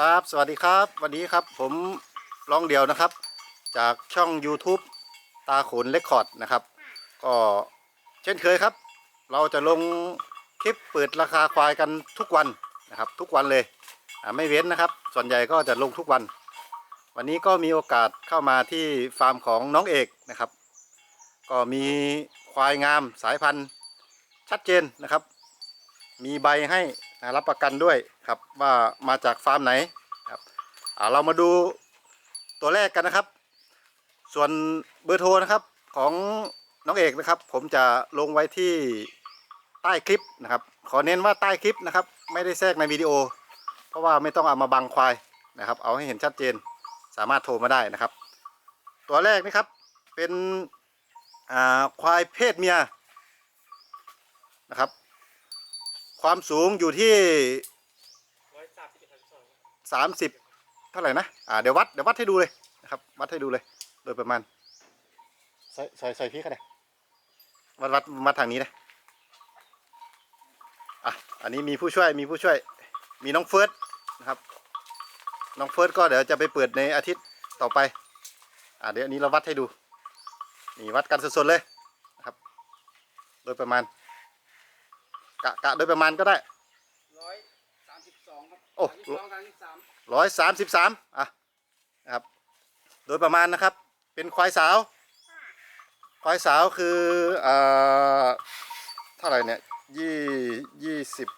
ครับ สวัสดีครับ วันนี้ครับผมลองเดียวนะครับ จากช่อง YouTube ตาขนเลคคอร์ดนะครับ ก็เช่นเคยครับ เราจะลงคลิปเปิดราคาควายกันทุกวันนะครับ ทุกวันเลยไม่เว้นนะครับ ส่วนใหญ่ก็จะลงทุกวัน วันนี้ก็มีโอกาสเข้ามาที่ฟาร์มของน้องเอกนะครับ ก็มีควายงามสายพันธุ์ชัดเจนนะครับ มีใบให้ รับประกันด้วยครับว่ามาจากฟาร์มไหนครับอ่าเรามาดูตัวแรกกันนะครับ ส่วนเบอร์โทรนะครับของน้องเอกนะครับ ผมจะลงไว้ที่ใต้คลิปนะครับ ขอเน้นว่าใต้คลิปนะครับ ไม่ได้แทรกในวิดีโอ เพราะว่าไม่ต้องเอามาบังควายนะครับ เอาให้เห็นชัดเจนสามารถโทรมาได้นะครับ ตัวแรกนี่ครับเป็นอ่าควายเพศเมียนะครับ ความสูงอยู่ที่สามสิบเท่าไหร่นะอ่าเดี๋ยววัดเดี๋ยววัดให้ดูเลยนะครับ วัดให้ดูเลย โดยประมาณใส่ใส่ใส่พี่ก็ได้วัดวัดวัดทางนี้นะอะอันนี้มีผู้ช่วยมีผู้ช่วย มีน้องเฟิร์สนะครับ น้องเฟิร์สก็เดี๋ยวจะไปเปิดในอาทิตย์ต่อไป อ่าเดี๋ยวอันนี้เราวัดให้ดู นี่วัดกันสดๆเลยนะครับ โดยประมาณ กะกะโดยประมาณก็ได้ร้อยสามสิบสองครับโอ้สามสิบสองสามสิบสามร้อยสามสิบสามอะนะครับ โดยประมาณนะครับ เป็นควายสาว ควายสาวคืออ่าเท่าไหร่เนี่ยยี่ยี่สิบ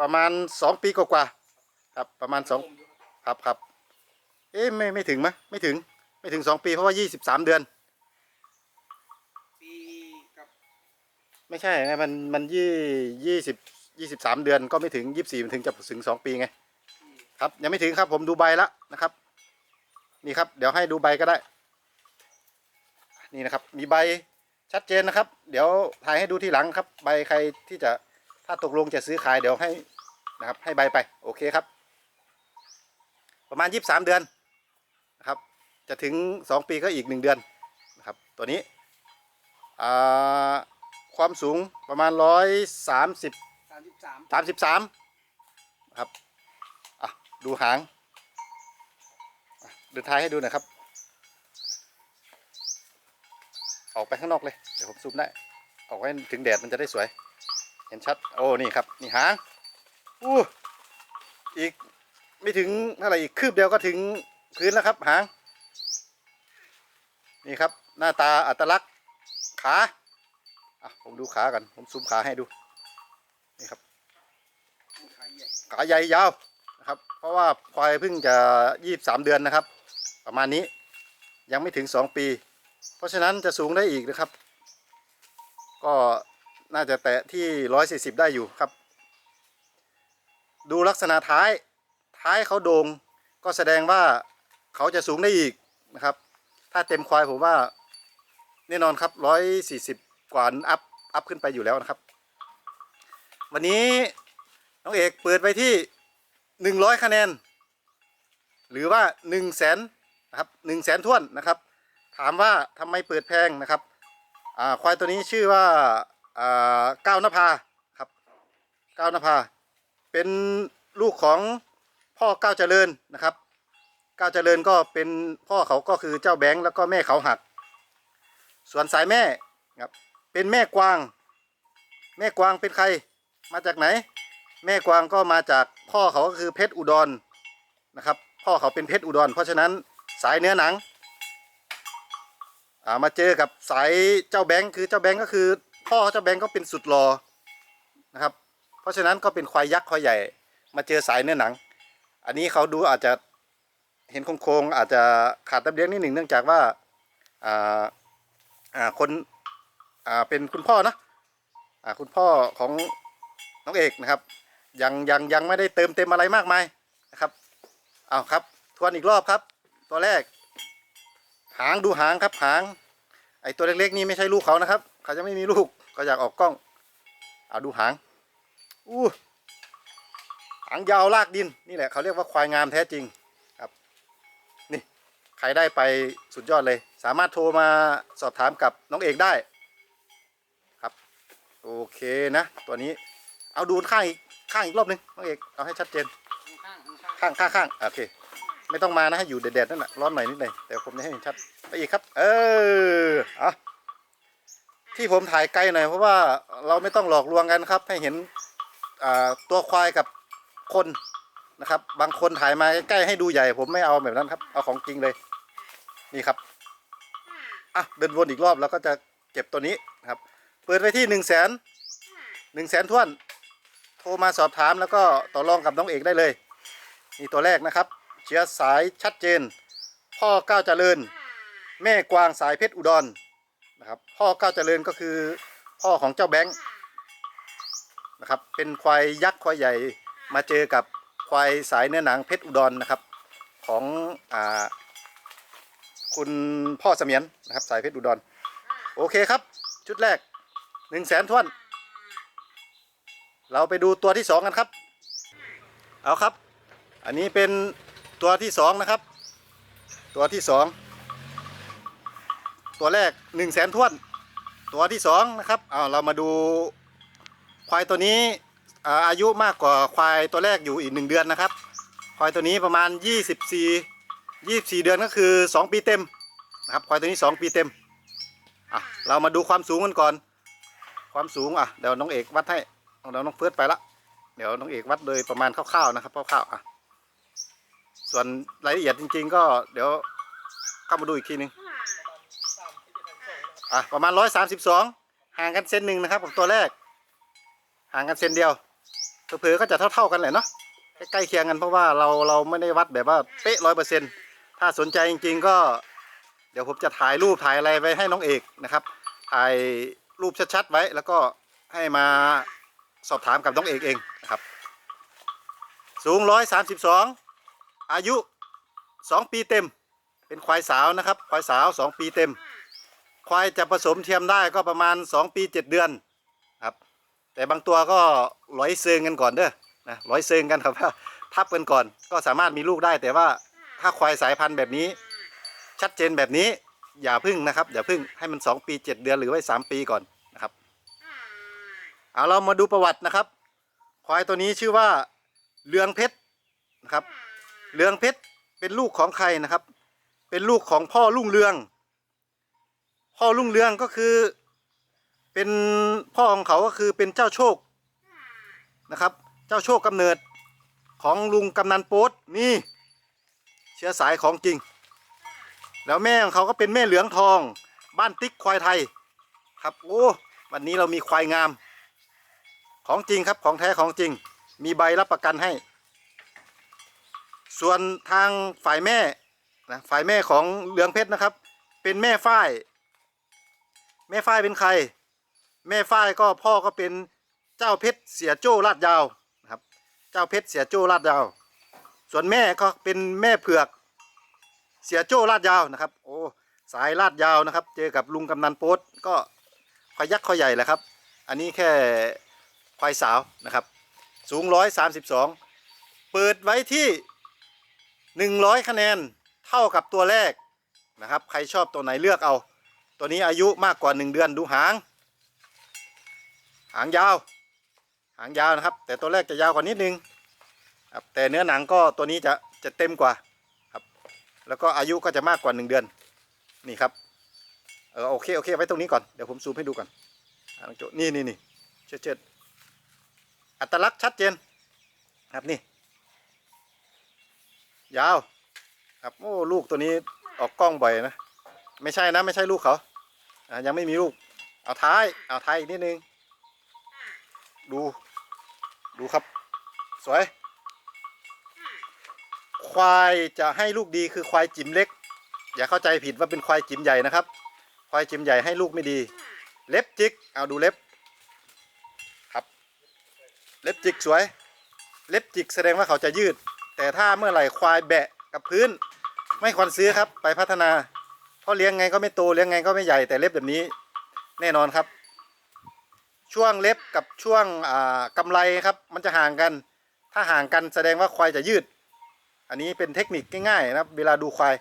ประมาณสองปีกว่าๆครับประมาณสองครับครับเอ๊ะไม่ไม่ถึงมะไม่ถึงไม่ถึงสองปีเพราะว่ายี่สิบสามเดือน ปีกับ ไม่ใช่ไงมันมันยี่ยี่สิบยี่สิบสามเดือนก็ไม่ถึงยี่สิบสี่มันถึงจะถึงสองปีไง ครับยังไม่ถึงครับผมดูใบแล้วนะครับ นี่ครับ เดี๋ยวให้ดูใบก็ได้ นี่นะครับ มีใบชัดเจนนะครับ เดี๋ยวถ่ายให้ดูทีหลังครับ ใบใครที่จะถ้าตกลงจะซื้อขายเดี๋ยวให้นะครับ ให้ใบไปโอเคครับ ประมาณยี่สิบสามเดือนนะครับ จะถึงสองปีก็อีกหนึ่งเดือนนะครับ ตัวนี้อ่า ความสูงประมาณร้อยสามสิบสามสิบสามสามสิบสามครับอะดูหางอะเดินท้ายให้ดูหน่อยครับ ออกไปข้างนอกเลย เดี๋ยวผมซูมได้ ออกไว้ถึงแดดมันจะได้สวย เห็นชัด โอ้ นี่ครับ นี่หางอู้อีกไม่ถึงเท่าไหร่อีกคืบเดียวก็ถึงพื้นแล้วครับหาง นี่ครับ หน้าตาอัตลักษณ์ขา อะผมดูขากัน ผมซูมขาให้ดู นี่ครับขาใหญ่ขาใหญ่ยาวนะครับ เพราะว่าควายเพิ่งจะยี่สามเดือนนะครับ ประมาณนี้ ยังไม่ถึงสองปี เพราะฉะนั้นจะสูงได้อีกนะครับ ก็น่าจะแตะที่ร้อยสี่สิบได้อยู่ครับ ดูลักษณะท้าย ท้ายเขาโดง่งก็แสดงว่าเขาจะสูงได้อีกนะครับ ถ้าเต็มควายผมว่าแน่นอนครับร้อยสี่สิบ กว่าอัพอัพขึ้นไปอยู่แล้วนะครับ วันนี้น้องเอกเปิดไปที่หนึ่งร้อยคะแนน หรือว่าหนึ่งแสนนะครับหนึ่งแสนท้วนนะครับ ถามว่าทำไมเปิดแพงนะครับอ่าควายตัวนี้ชื่อว่าอ่าก้าวนภาครับก้าวนภา เป็นลูกของพ่อก้าวเจริญนะครับก้าวเจริญก็เป็นพ่อเขาก็คือเจ้าแบงค์แล้วก็แม่เขาหัก ส่วนสายแม่ครับ เป็นแม่กวาง แม่กวางเป็นใคร มาจากไหน แม่กวางก็มาจากพ่อเขาก็คือเพชรอุดรนะครับ พ่อเขาเป็นเพชรอุดร เพราะฉะนั้นสายเนื้อหนังอ่ามาเจอกับสายเจ้าแบงค์คือเจ้าแบงค์ก็คือ พ่อเจ้าแบงค์ก็เป็นสุดรอนะครับ เพราะฉะนั้นก็เป็นควายยักษ์ควายใหญ่ มาเจอสายเนื้อหนัง อันนี้เขาดูอาจจะเห็นโครงๆอาจจะขาดตับเลี้ยงนิดหนึ่งเนื่องจากว่าอ่าอ่าคน อ่าเป็นคุณพ่อเนะอ่าคุณพ่อของน้องเอกนะครับ ยังยังยังไม่ได้เติมเต็มอะไรมากมายนะครับเอาครับทวนอีกรอบครับ ตัวแรก หางดูหางครับหาง ไอตัวเล็กๆนี่ไม่ใช่ลูกเขานะครับ เขาจะไม่มีลูกก็อยากออกกล้องเอาดูหางอู้หางยาวลากดินนี่แหละเขาเรียกว่าควายงามแท้จริงครับนี่ใครได้ไปสุดยอดเลย สามารถโทรมาสอบถามกับน้องเอกได้ โอเคนะ ตัวนี้ เอาดูข้างอีกข้างอีกรอบหนึงน้องเอกเอาให้ชัดเจนข้างข้างข้างข้างข้างโอเค ไม่ต้องมานะให้อยู่แดดๆนั่นแหละร้อนหน่อยนิดหน่อยแต่ผมจะให้เห็นชัดไปอีกครับ เออเอะที่ผมถ่ายไกลหน่อยเพราะว่าเราไม่ต้องหลอกลวงกันครับ ให้เห็นอ่าตัวควายกับคนนะครับ บางคนถ่ายมาใกล้ๆให้ดูใหญ่ ผมไม่เอาแบบนั้นครับ เอาของจริงเลย นี่ครับอะเดินวนอีกรอบแล้วก็จะเก็บตัวนี้นะครับเปิดไปที่หนึ่งแสนหนึ่งแสนท่วน โทรมาสอบถามแล้วก็ต่อรองกับน้องเอกได้เลย นี่ตัวแรกนะครับเชื้อสายชัดเจน พ่อก้าวเจริญ แม่กวางสายเพชรอุดรนะครับ พ่อก้าวเจริญก็คือพ่อของเจ้าแบงค์นะครับ เป็นควายยักษ์ควายใหญ่มาเจอกับควายสายเนื้อหนังเพชรอุดรนะครับของอ่าคุณพ่อเสมียนนะครับสายเพชรอุดร โอเคครับ ชุดแรก หนึ่งแสนท่วน เราไปดูตัวที่สองกันครับ เอาครับ อันนี้เป็นตัวที่สองนะครับ ตัวที่สองตัวแรกหนึ่งแสนท่วน ตัวที่สองนะครับเอาเรามาดูควายตัวนี้อาอายุมากกว่าควายตัวแรกอยู่อีกหนึ่งเดือนนะครับ ควายตัวนี้ประมาณ 24 24 เดือนก็คือ 2 ปีเต็มนะครับควายตัวนี้ 2 ปีเต็มอะเรามาดูความสูงกันก่อน ความสูงอะเดี๋ยวน้องเอกวัดให้เดี๋ยวน้องเฟิร์สไปละเดี๋ยวน้องเอกวัดโดยประมาณคร่าวๆนะครับคร่าวๆอะส่วนรายละเอียดจริง ๆ ก็เดี๋ยวเข้ามาดูอีกทีหนึงอะประมาณร้อยสามสิบสองห่างกันเซนหนึ่งนะครับกับตัวแรก ห่างกันเซนเดียวเผลอๆก็จะเท่าๆกันแหละเนาะใกล้เคียงกันเพราะว่าเราเราไม่ได้วัดแบบว่าเป๊ะร้อยเปอร์เซ็นต์ถ้าสนใจจริง ๆ ก็ เดี๋ยวผมจะถ่ายรูปถ่ายอะไรไว้ให้น้องเอกนะครับ ถ่าย รูปชัดๆไว้ แล้วก็ให้มาสอบถามกับน้องเอกเองนะครับ สูงร้อยสามสิบสองอายุสองปีเต็ม เป็นควายสาวนะครับ ควายสาวสองปีเต็ม ควายจะผสมเทียมได้ก็ประมาณสองปีเจ็ดเดือนครับ แต่บางตัวก็ร้อยเซิงกันก่อนเด้อนะร้อยเซิงกันครับทับกันก่อนก็สามารถมีลูกได้แต่ว่าถ้าควายสายพันธุ์แบบนี้ ชัดเจนแบบนี้ อย่าพึ่งนะครับอย่าพึ่งให้มัน 2 ปี 7 เดือนหรือไว้3ปีก่อนนะครับเอาเรามาดูประวัตินะครับ ควายตัวนี้ชื่อว่าเรืองเพชรนะครับเรืองเพชรเป็นลูกของใครนะครับ เป็นลูกของพ่อรุ่งเรือง พ่อรุ่งเรืองก็คือเป็นพ่อของเขาก็คือเป็นเจ้าโชคนะครับ เจ้าโชคกำเนิดของลุงกำนันโป๊ตนี่เชื้อสายของจริง แล้วแม่ของเขาก็เป็นแม่เหลืองทอง บ้านติ๊กควายไทย ครับโอ้วันนี้เรามีควายงาม ของจริงครับของแท้ของจริง มีใบรับประกันให้ ส่วนทางฝ่ายแม่นะฝ่ายแม่ของเหลืองเพชรนะครับ เป็นแม่ฝ้าย แม่ฝ้ายเป็นใคร แม่ฝ้ายก็พ่อก็เป็นเจ้าเพชรเสียโจ้ลาดยาวนะครับ เจ้าเพชรเสียโจ้ลาดยาว ส่วนแม่ก็เป็นแม่เผือก เสียโจ้ลาดยาวนะครับ โอ้สายลาดยาวนะครับ เจอกับลุงกำนันโป๊ตก็ควายยักษ์ควายใหญ่แหละครับ อันนี้แค่ควายสาวนะครับ สูงร้อยสามสิบสองเปิดไว้ที่หนึ่งร้อยคะแนนเท่ากับตัวแรกนะครับ ใครชอบตัวไหนเลือกเอา ตัวนี้อายุมากกว่าหนึ่งเดือนดูหาง หางยาว หางยาวนะครับ แต่ตัวแรกจะยาวกว่านิดนึงครับแต่เนื้อหนังก็ตัวนี้จะจะเต็มกว่า แล้วก็อายุก็จะมากกว่าหนึ่งเดือนนี่ครับเออโอเคโอเคไว้ตรงนี้ก่อนเดี๋ยวผมซูมให้ดูก่อนอน้องโจนี่นี่นี่เชิดเชิดอัตลักษณ์ชัดเจนครับนี่ ยาวครับโอ้ลูกตัวนี้ออกกล้องบ่อยนะ ไม่ใช่นะไม่ใช่ลูกเขาอ่ายังไม่มีลูก เอาท้ายเอาท้ายอีกนิดนึง ดูดูครับ สวย ควายจะให้ลูกดีคือควายจิ๋มเล็ก อย่าเข้าใจผิดว่าเป็นควายจิ๋มใหญ่นะครับ ควายจิ๋มใหญ่ให้ลูกไม่ดี เล็บจิกเอาดูเล็บครับ เล็บจิกสวย เล็บจิกแสดงว่าเขาจะยืด แต่ถ้าเมื่อไหร่ควายแบะกับพื้น ไม่ควรซื้อครับไปพัฒนาเพราะเลี้ยงไงก็ไม่โตเลี้ยงไงก็ไม่ใหญ่แต่เล็บแบบนี้แน่นอนครับ ช่วงเล็บกับช่วงอ่ากำไรครับ มันจะห่างกัน ถ้าห่างกันแสดงว่าควายจะยืด อันนี้เป็นเทคนิคง่ายๆนะครับ เวลาดูควาย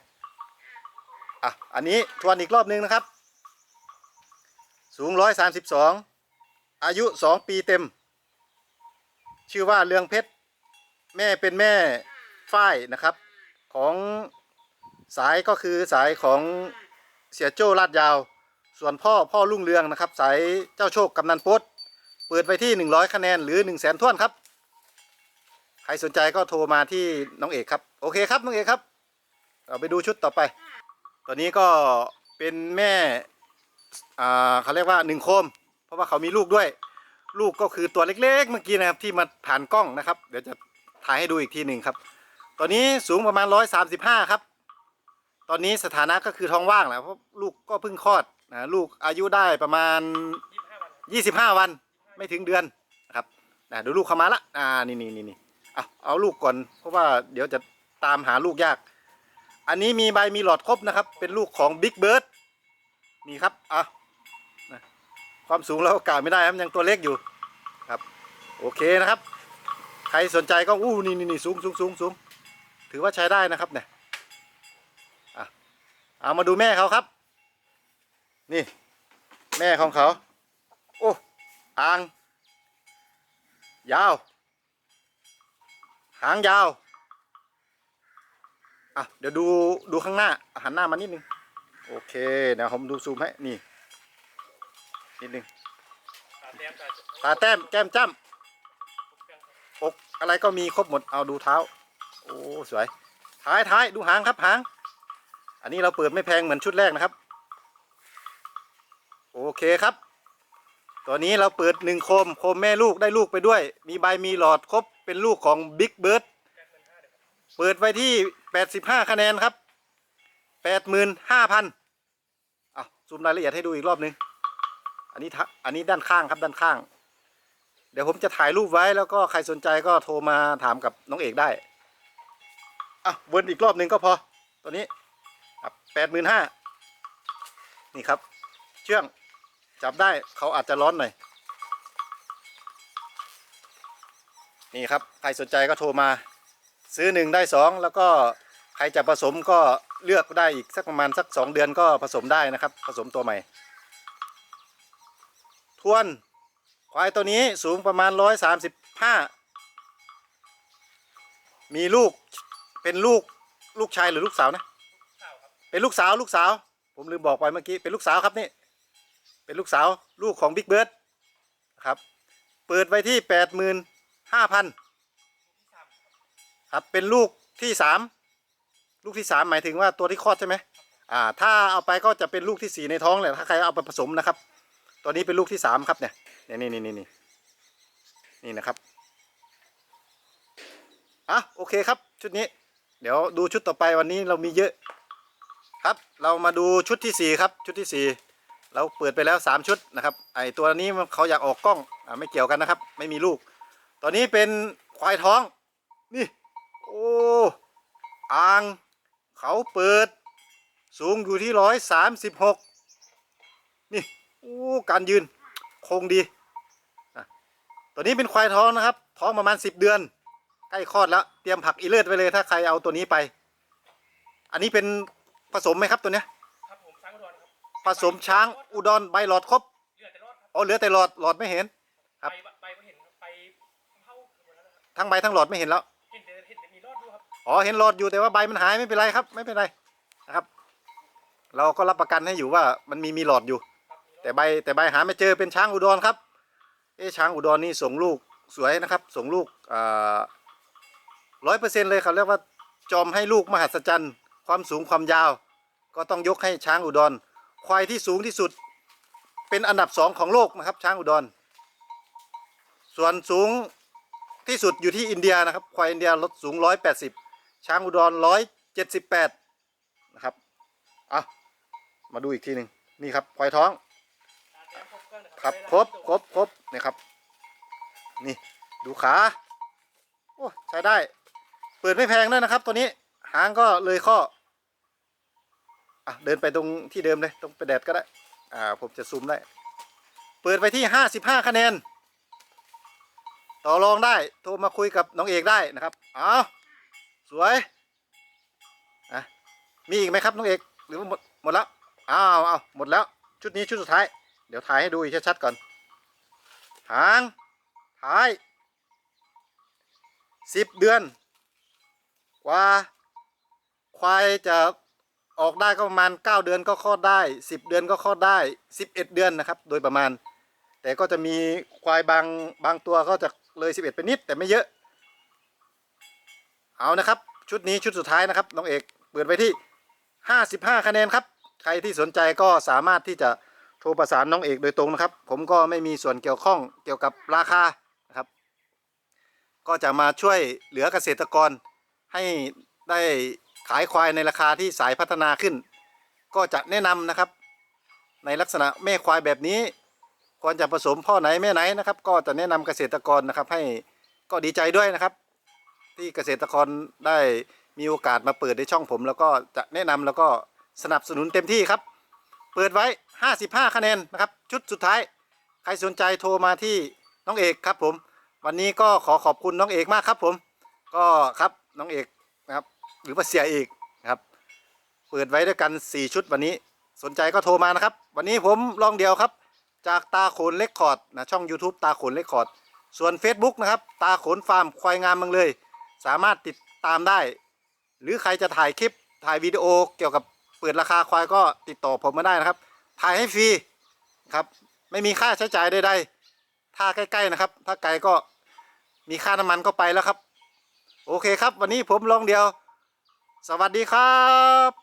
อะอันนี้ทวนอีกรอบนึงนะครับ สูงร้อยสามสิบสองอายุสองปีเต็ม ชื่อว่าเรืองเพชรแม่เป็นแม่ฝ้ายนะครับ ของสายก็คือสายของเสียโจ้ลาดยาว ส่วนพ่อพ่อรุ่งเรืองนะครับ สายเจ้าโชคกำนันโป๊ดเปิดไปที่ 100 คะแนนหรือ 1 0 0 0 0แสนท่วนครับ รสนใจก็โทรมาที่น้องเอกครับ โอเคครับน้องเอกครับ เราไปดูชุดต่อไปตัวนี้ก็เป็นแม่อ่าเขาเรียกว่าหนึ่งโคม เพราะว่าเขามีลูกด้วย ลูกก็คือตัวเล็กๆ เมื่อกี้นะครับที่มาผ่านกล้องนะครับ เดี๋ยวจะถ่ายให้ดูอีกทีหนึ่งครับตัวนี้สูงประมาณ135ครับ ตอนนี้สถานะก็คือท้องว่างแหละเพราะลูกก็เพิ่งคลอดนะลูกอายุได้ประมาณ25วันไม่ถึงเดือนนะครับนะดูลูกเข้ามาละอ่านี่นี่นี่ อาเอาลูกก่อน เพราะว่าเดี๋ยวจะตามหาลูกยาก อันนี้มีใบมีหลอดครบนะครับ เป็นลูกของบิ๊กเบิร์ดนี่ครับอะนะความสูงเรากาไม่ได้ครับยังตัวเล็กอยู่ครับ โอเคนะครับ ใครสนใจก็อู้นี่นี่นี่สูงสูงสูงสูงถือว่าใช้ได้นะครับเนี่ยอะเอามาดูแม่เขาครับ นี่ แม่ของเขา โอ้อ่าง ยาว หางยาวอะเดี๋ยวดูดูข้างหน้าอะหันหน้ามานิดนึงโอเคเดี๋ยวผมดูซูมให้นี่นิดนึงตาแต้มแก้มจ้ำอกอะไรก็มีครบหมดเอาดูเท้า โอ้สวยท้ายท้ายดูหางครับหาง อันนี้เราเปิดไม่แพงเหมือนชุดแรกนะครับ โอเคครับ ตัวนี้เราเปิดหนึ่งโคมโคมแม่ลูกได้ลูกไปด้วย มีใบมีหลอดครบ เป็นลูกของบิ๊กเบิร์ดเปิดไว้ที่ 85 คะแนนครับ 85,000อะซูมรายละเอียดให้ดูอีกรอบนึง อันนี้ทะอันนี้ด้านข้างครับด้านข้าง เดี๋ยวผมจะถ่ายรูปไว้แล้วก็ใครสนใจก็โทรมาถามกับน้องเอกได้อะวนอีกรอบนึงก็พอ ตัวนี้ครับ85,000นี่ครับ เชื่อง จับได้เขาอาจจะร้อนหน่อย นี่ครับใครสนใจก็โทรมาซื้อหนึ่งได้สองแล้วก็ใครจะผสมก็เลือกได้อีกสักประมาณสักสองเดือนก็ผสมได้นะครับ ผสมตัวใหม่ ทวนควายตัวนี้สูงประมาณร้อยสามสิบห้ามีลูกเป็นลูกลูกชายหรือลูกสาวนะเป็นลูกสาวลูกสาว ผมลืมบอกไปเมื่อกี้เป็นลูกสาวครับนี่ เป็นลูกสาวลูกของบิ๊กเบิร์ดครับ เปิดไว้ที่แปดหมื่น ห้าพันครับเป็นลูกที่สามลูกที่สามหมายถึงว่าตัวที่คลอดใช่ไหมอ่า ถ้าเอาไปก็จะเป็นลูกที่สี่ในท้องแหละถ้าใครเอาไปผสมนะครับ ตัวนี้เป็นลูกที่สามครับเนี่ยนี่นี่นี่นี่นี่นี่นะครับอะโอเคครับชุดนี้ เดี๋ยวดูชุดต่อไปวันนี้เรามีเยอะครับ เรามาดูชุดที่สี่ครับ ชุดที่สี่เราเปิดไปแล้วสามชุดนะครับ ไอตัวนี้เขาอยากออกกล้องอ่าไม่เกี่ยวกันนะครับ ไม่มีลูก ตอนนี้เป็นควายท้อง นี่ โอ้อ่าง เขาเปิด สูงอยู่ที่ร้อยสามสิบหกนี่ โอ้ การยืน คงดีอะตัวนี้เป็นควายท้องนะครับ ท้องประมาณสิบเดือน ใกล้คลอดแล้ว เตรียมผักอีเลือดไว้เลย ถ้าใครเอาตัวนี้ไป อันนี้เป็นผสมไหมครับตัวเนี้ยครับผมช้างอุดรครับผสมช้างอุดรใบหลอดครบเลือดแต่รอดครับอ๋อเหลือแต่หลอดหลอดไม่เห็นครับ ทั้งใบทั้งหลอดไม่เห็นแล้วเห็นแต่เห็นแต่มีรอดดูครับอ๋อเห็นหลอดอยู่แต่ว่าใบมันหายไม่เป็นไรครับ ไม่เป็นไรนะครับ เราก็รับประกันให้อยู่ว่ามันมีมีหลอดอยู่ แต่ใบแต่ใบหาไม่เจอเป็นช้างอุดรครับ เอ๊ช้างอุดรนี่ส่งลูกสวยนะครับ ส่งลูกร้อยเปอร์เซ็นเลยเขาเรียกว่าจอมให้ลูกมหัศจรรย์ ความสูงความยาว ก็ต้องยกให้ช้างอุดร ควายที่สูงที่สุด เป็นอันดับสองของโลกนะครับช้างอุดร ส่วนสูง ที่สุดอยู่ที่อินเดียนะครับควายอินเดียลดสูงร้อยแปดสิบช้างอุดรร้อยเจ็ดสิบแปดนะครับอะมาดูอีกทีหนึ่งนี่ครับควายท้องครับครบครบครบนี่ครับ นี่ดูขาโอ้ใช้ได้ เปิดไม่แพงด้วยนะครับ ตัวนี้หางก็เลยข้ออะเดินไปตรงที่เดิมเลยตรงไปแดดก็ได้อ่าผมจะซูมได้ เปิดไปที่ห้าสิบห้าคะแนน ต่อรองได้ โทรมาคุยกับน้องเอกได้นะครับเอาสวยอะมีอีกไหมครับน้องเอกหรือว่าหมดหมดแล้วอ้าวเอาหมดแล้ว ชุดนี้ชุดสุดท้าย เดี๋ยวถ่ายให้ดูอีกชัดๆก่อนหางท้ายสิบเดือน กว่า ควายจะออกได้ก็ประมาณ 9 เดือนก็คลอดได้ 10 เดือนก็คลอดได้ 11 เดือนนะครับ โดยประมาณ แต่ก็จะมีควายบางบางตัวก็จะ เลย 11 ไปนิดแต่ไม่เยอะ เอานะครับ ชุดนี้ชุดสุดท้ายนะครับน้องเอกเปิดไว้ที่ 55 คะแนนครับ ใครที่สนใจก็สามารถที่จะโทรประสานน้องเอกโดยตรงนะครับ ผมก็ไม่มีส่วนเกี่ยวข้องเกี่ยวกับราคานะครับ ก็จะมาช่วยเหลือเกษตรกรให้ได้ขายควายในราคาที่สายพัฒนาขึ้น ก็จะแนะนำนะครับ ในลักษณะแม่ควายแบบนี้ ควรจะผสมพ่อไหนแม่ไหนนะครับ ก็จะแนะนำเกษตรกรนะครับ ให้ก็ดีใจด้วยนะครับ ที่เกษตรกรได้มีโอกาสมาเปิดในช่องผม แล้วก็จะแนะนำแล้วก็สนับสนุนเต็มที่ครับ เปิดไว้ 55 คะแนนนะครับ ชุดสุดท้าย ใครสนใจโทรมาที่น้องเอกครับผม วันนี้ก็ขอขอบคุณน้องเอกมากครับผม ก็ครับน้องเอกนะครับ หรือว่าเสียเอกนะครับเปิดไว้ด้วยกัน 4 ชุดวันนี้ สนใจก็โทรมานะครับ วันนี้ผมลองเดียวครับ จากตาโขนเล็กคอร์ดนะช่อง YouTube ตาโขนเล็กคอร์ดส่วน Facebook นะครับตาโขนฟาร์มควายงามเมืองเลย สามารถติดตามได้ หรือใครจะถ่ายคลิปถ่ายวิดีโอเกี่ยวกับเปิดราคาควายก็ติดต่อผมมาได้นะครับ ถ่ายให้ฟรีครับไม่มีค่าใช้จ่ายใดๆถ้าใกล้ๆนะครับ ถ้าไกลก็มีค่าน้ำมันก็ไปแล้วครับ โอเคครับ วันนี้ผมลองเดียว สวัสดีครับ